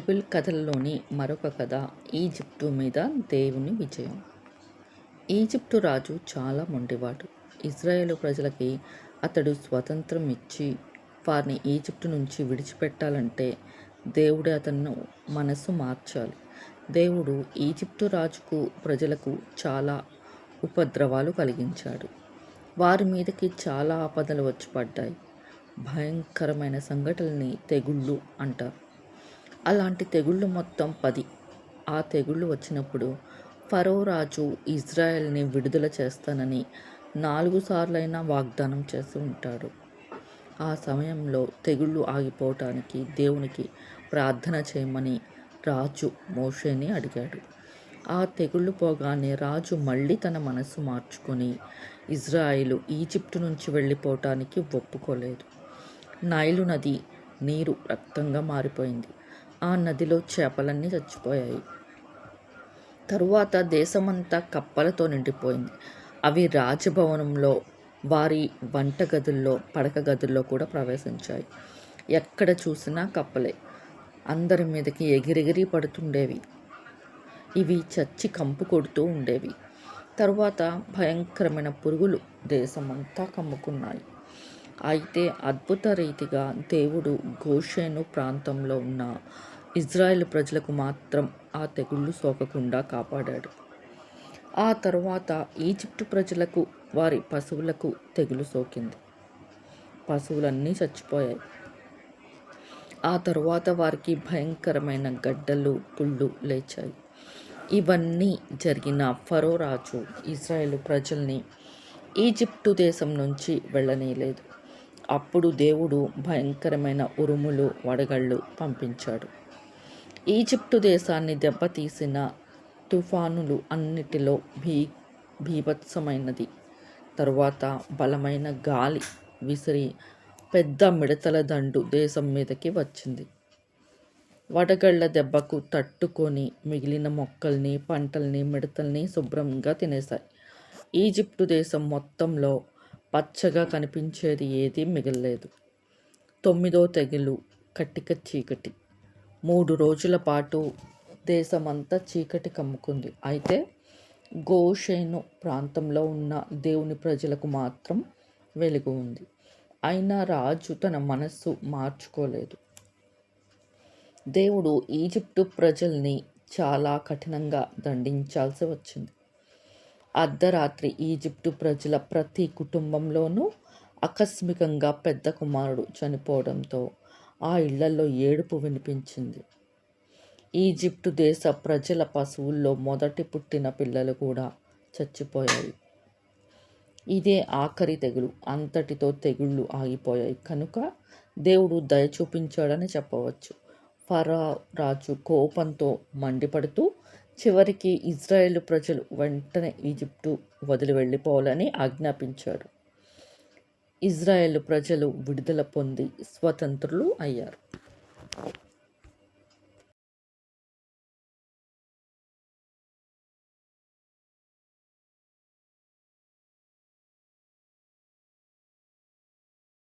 Bible కథల్లోని మరొక కథ Egypt మీద దేవుని విజయం. ఈజిప్టు రాజు చాలా మొండివాడు. ఇజ్రాయేల్ ప్రజలకి అతడు స్వతంత్రం ఇచ్చి వారిని ఈజిప్టు నుంచి విడిచిపెట్టాలంటే దేవుడే అతను మనసు మార్చాలి. దేవుడు ఈజిప్టు రాజుకు ప్రజలకు చాలా ఉపద్రవాలు కలిగించాడు. వారి మీదకి చాలా ఆపదలు వచ్చి పడ్డాయి. భయంకరమైన సంఘటనని తెగుళ్ళు అంటారు. అలాంటి తెగుళ్ళు మొత్తం పది. ఆ తెగుళ్ళు వచ్చినప్పుడు ఫరో రాజు ఇజ్రాయెల్ని విడుదల చేస్తానని నాలుగు సార్లైనా వాగ్దానం చేస్తూ ఉంటాడు. ఆ సమయంలో తెగుళ్ళు ఆగిపోవటానికి దేవునికి ప్రార్థన చేయమని రాజు మోషేని అడిగాడు. ఆ తెగుళ్ళు పోగానే రాజు మళ్ళీ తన మనసు మార్చుకొని ఇజ్రాయిలు ఈజిప్టు నుంచి వెళ్ళిపోవటానికి ఒప్పుకోలేదు. నైలు నది నీరు రక్తంగా మారిపోయింది. ఆ నదిలో చేపలన్నీ చచ్చిపోయాయి. తరువాత దేశమంతా కప్పలతో నిండిపోయింది. అవి రాజభవనంలో వారి వంట గదుల్లో పడక గదుల్లో కూడా ప్రవేశించాయి. ఎక్కడ చూసినా కప్పలే. అందరి మీదకి ఎగిరెగిరి పడుతుండేవి. ఇవి చచ్చి కంపు కొడుతూ ఉండేవి. తరువాత భయంకరమైన పురుగులు దేశమంతా కమ్ముకున్నాయి. అయితే అద్భుత రీతిగా దేవుడు గోషేను ప్రాంతంలో ఉన్న ఇజ్రాయెల్ ప్రజలకు మాత్రం ఆ తెగుళ్ళు సోకకుండా కాపాడాడు. ఆ తర్వాత ఈజిప్టు ప్రజలకు వారి పశువులకు తెగులు సోకింది. పశువులన్నీ చచ్చిపోయాయి. ఆ తరువాత వారికి భయంకరమైన గడ్డలు పుళ్ళు లేచాయి. ఇవన్నీ జరిగిన ఫరో రాజు ఇజ్రాయెల్ ప్రజల్ని ఈజిప్టు దేశం నుంచి వెళ్ళనీయలేదు. అప్పుడు దేవుడు భయంకరమైన ఉరుములు వడగళ్ళు పంపించాడు. ఈజిప్టు దేశాన్ని దెబ్బతీసిన తుఫానులు అన్నిటిలో భీ భీభత్సమైనది. తరువాత బలమైన గాలి విసిరి పెద్ద మిడతల దండు దేశం మీదకి వచ్చింది. వడగళ్ళ దెబ్బకు తట్టుకొని మిగిలిన మొక్కల్ని పంటల్ని మిడతల్ని శుభ్రంగా తినేశాయి. ఈజిప్టు దేశం మొత్తంలో పచ్చగా కనిపించేది ఏదీ మిగల్లేదు. తొమ్మిదో తెగులు కట్టిక చీకటి. మూడు రోజుల పాటు దేశమంతా చీకటి కమ్ముకుంది. అయితే గోషేను ప్రాంతంలో ఉన్న దేవుని ప్రజలకు మాత్రం వెలుగు ఉంది. అయినా రాజు తన మనస్సు మార్చుకోలేదు. దేవుడు ఈజిప్టు ప్రజల్ని చాలా కఠినంగా దండించాల్సి వచ్చింది. అర్ధరాత్రి ఈజిప్టు ప్రజల ప్రతి కుటుంబంలోనూ ఆకస్మికంగా పెద్ద కుమారుడు చనిపోవడంతో ఆ ఇళ్ళలో ఏడుపు వినిపించింది. ఈజిప్టు దేశ ప్రజల పశువుల్లో మొదటి పుట్టిన పిల్లలు కూడా చచ్చిపోయాయి. ఇదే ఆఖరి తెగులు. అంతటితో తెగుళ్ళు ఆగిపోయాయి. కనుక దేవుడు దయ చూపించాడని చెప్పవచ్చు. ఫరా రాజు కోపంతో మండిపడుతూ చివరికి ఇజ్రాయేల్ ప్రజలు వెంటనే ఈజిప్టు వదిలి వెళ్ళిపోవాలని ఆజ్ఞాపించాడు ఇజ్రాయేల్ ప్రజలు విడుదల పొంది స్వతంత్రులు అయ్యారు.